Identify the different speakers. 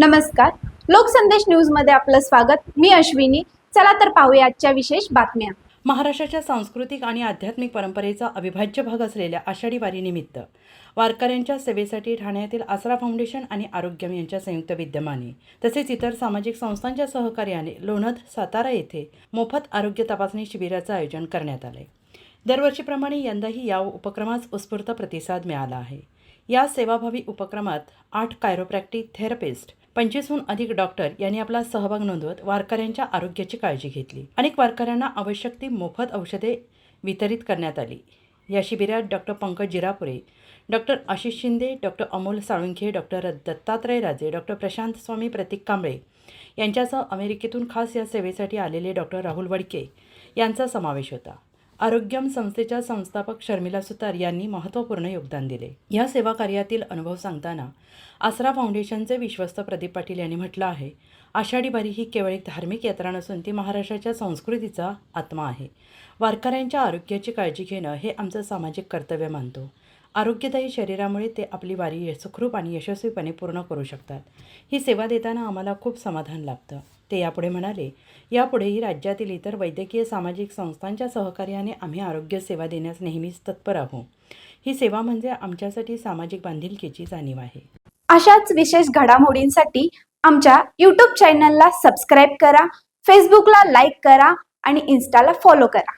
Speaker 1: नमस्कार. लोकसंदेश न्यूजमध्ये आपलं स्वागत. मी अश्विनी. चला तर पाहूया आजच्या विशेष बातम्या.
Speaker 2: महाराष्ट्राच्या सांस्कृतिक आणि आध्यात्मिक परंपरेचा अविभाज्य भाग असलेल्या आषाढी वारीनिमित्त वारकऱ्यांच्या सेवेसाठी ठाण्यातील आसरा फाउंडेशन आणि आरोग्यम यांच्या संयुक्त विद्यमाने तसेच इतर सामाजिक संस्थांच्या सहकार्याने लोणद सातारा येथे मोफत आरोग्य तपासणी शिबिराचं आयोजन करण्यात आलंय. दरवर्षीप्रमाणे यंदाही या उपक्रमास उत्स्फूर्त प्रतिसाद मिळाला आहे. या सेवाभावी उपक्रमात आठ कायरोप्रॅक्टिक थेरपिस्ट पंचवीसहून अधिक डॉक्टर यांनी आपला सहभाग नोंदवत वारकऱ्यांच्या आरोग्याची काळजी घेतली. अनेक वारकऱ्यांना आवश्यक ती मोफत औषधे वितरित करण्यात आली. या शिबिरात doctor Pankaj Jirapure doctor Ashish Shinde doctor Amol Salunkhe doctor Dattatray Raje doctor Prashant Swami Pratik Kamble यांच्यासह अमेरिकेतून खास या सेवेसाठी आलेले डॉक्टर राहुल वडके यांचा समावेश होता. आरोग्यम संस्थेच्या संस्थापक शर्मिला सुतार यांनी महत्त्वपूर्ण योगदान दिले. या सेवा कार्यातील अनुभव सांगताना आसरा फाउंडेशनचे विश्वस्त प्रदीप पाटील यांनी म्हटलं आहे आषाढी वारी ही केवळ एक धार्मिक यात्रा नसून ती महाराष्ट्राच्या संस्कृतीचा आत्मा आहे. वारकऱ्यांच्या आरोग्याची काळजी घेणं हे आमचं सामाजिक कर्तव्य मानतो. आरोग्यदायी शरीरामुळे ते आपली वारी सुखरूप आणि यशस्वीपणे पूर्ण करू शकतात. ही सेवा देताना आम्हाला खूप समाधान लाभतं. ते यापुढे म्हणाले यापुढेही राज्यातील इतर वैद्यकीय सामाजिक संस्थांच्या सहकार्याने आम्ही आरोग्य सेवा देण्यास नेहमीच तत्पर आहोत. ही सेवा म्हणजे आमच्यासाठी सामाजिक बांधिलकीची जाणीव आहे.
Speaker 1: अशाच विशेष घडामोडींसाठी आमच्या यूट्यूब चॅनलला सबस्क्राईब करा फेसबुकला लाईक करा आणि इन्स्टाला फॉलो करा.